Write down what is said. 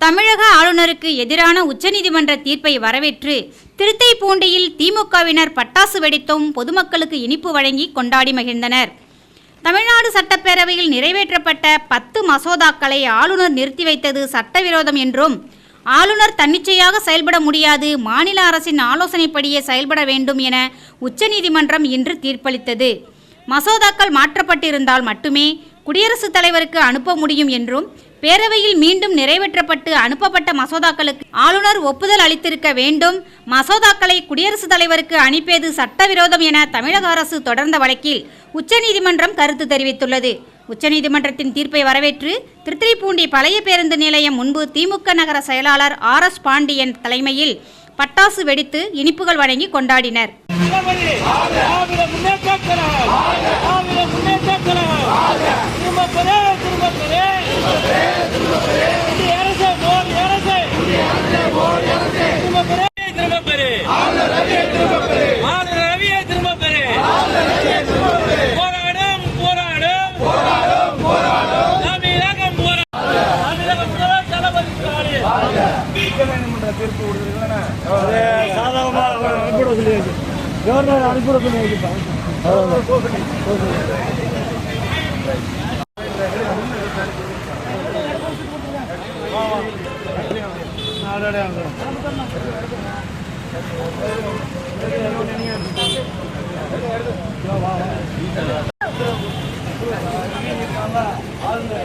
தமிழக ஆளுநருக்கு எதிரான உச்சநீதிமன்ற தீர்ப்பை வரவேற்று திருத்தைப்பூண்டியில் திமுகவினர் பட்டாசு வெடித்தும் பொதுமக்களுக்கு இனிப்பு வழங்கி கொண்டாடி மகிழ்ந்தனர். தமிழ்நாடு சட்டப்பேரவையில் நிறைவேற்றப்பட்ட பத்து மசோதாக்களை ஆளுநர் நிறுத்தி வைத்தது சட்டவிரோதம் என்றும் ஆளுநர் தன்னிச்சையாக செயல்பட முடியாது மாநில அரசின் ஆலோசனைப்படியே செயல்பட வேண்டும் என உச்சநீதிமன்றம் இன்று தீர்ப்பளித்தது. மசோதாக்கள் மாற்றப்பட்டிருந்தால் மட்டுமே குடியரசுத் தலைவருக்கு அனுப்ப முடியும் என்றும் பேரவையில் மீண்டும் நிறைவேற்றப்பட்டு அனுப்பப்பட்ட மசோதாக்களுக்கு ஆளுநர் ஒப்புதல் அளித்திருக்க வேண்டும். மசோதாக்களை குடியரசுத் தலைவருக்கு அனுப்பியது சட்டவிரோதம் என தமிழக அரசு தொடர்ந்த வழக்கில் உச்சநீதிமன்றம் கருத்து தெரிவித்துள்ளது. உச்சநீதிமன்றத்தின் தீர்ப்பை வரவேற்று திருத்திரிப்பூண்டி பழைய பேருந்து நிலையம் முன்பு திமுக நகர செயலாளர் ஆர் எஸ் பாண்டியன் தலைமையில் பட்டாசு வெடித்து இனிப்புகள் வழங்கி கொண்டாடினர். முன்னேற்ற கழகம் ஆவிர முன்னேற்ற கழகம் திரும்ப மோடி அரசு திரும்ப பெறே ஆளுநர் ரவியை போராடும் போராடும் தமிழகம் போராடும் தமிழகம் முதல்வர் தளபதி ஸ்டாலின் சாதகமாக அனுப்பிவிட கவர்னர் அனுப்பிவிட ஆளுங்க